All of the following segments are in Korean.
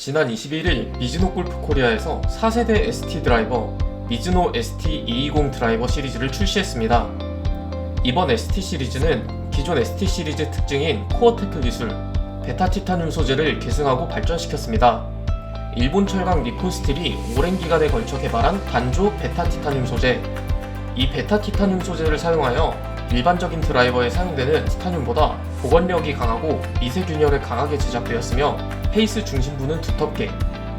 지난 21일 미즈노 골프 코리아에서 4세대 ST 드라이버 미즈노 ST220 드라이버 시리즈를 출시했습니다. 이번 ST 시리즈는 기존 ST 시리즈 특징인 코어 테크 기술, 베타 티타늄 소재를 계승하고 발전시켰습니다. 일본 철강 니폰 스틸이 오랜 기간에 걸쳐 개발한 단조 베타 티타늄 소재. 이 베타 티타늄 소재를 사용하여 일반적인 드라이버에 사용되는 티타늄보다 보건력이 강하고 미세 균열에 강하게 제작되었으며 페이스 중심부는 두텁게,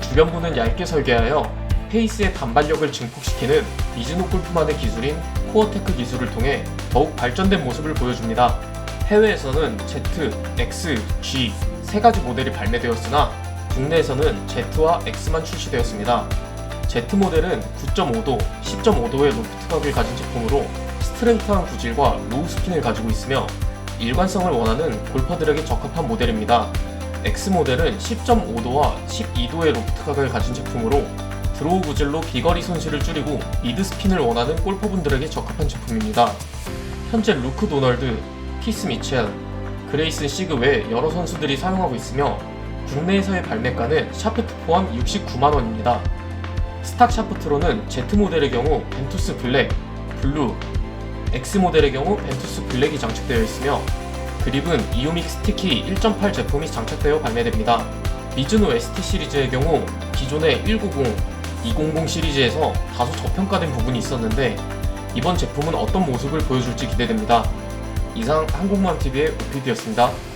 주변부는 얇게 설계하여 페이스의 단발력을 증폭시키는 미즈노 골프만의 기술인 코어테크 기술을 통해 더욱 발전된 모습을 보여줍니다. 해외에서는 Z, X, G 세 가지 모델이 발매되었으나 국내에서는 Z와 X만 출시되었습니다. Z 모델은 9.5도, 10.5도의 로프트 각을 가진 제품으로 스트레이트한 구질과 로우 스핀을 가지고 있으며 일관성을 원하는 골퍼들에게 적합한 모델입니다. X 모델은 10.5도와 12도의 로프트 각을 가진 제품으로 드로우 구질로 비거리 손실을 줄이고 미드 스핀을 원하는 골퍼분들에게 적합한 제품입니다. 현재 루크 도널드, 키스 미첼, 그레이슨 시그 외 여러 선수들이 사용하고 있으며 국내에서의 발매가는 샤프트 포함 69만 원입니다. 스탁 샤프트로는 Z 모델의 경우 벤투스 블랙, 블루, X 모델의 경우 벤투스 블랙이 장착되어 있으며 그립은 이오믹 스티키 1.8 제품이 장착되어 발매됩니다. 미즈노 ST 시리즈의 경우 기존의 190, 200 시리즈에서 다소 저평가된 부분이 있었는데 이번 제품은 어떤 모습을 보여줄지 기대됩니다. 이상 한국맘TV의 오피디였습니다.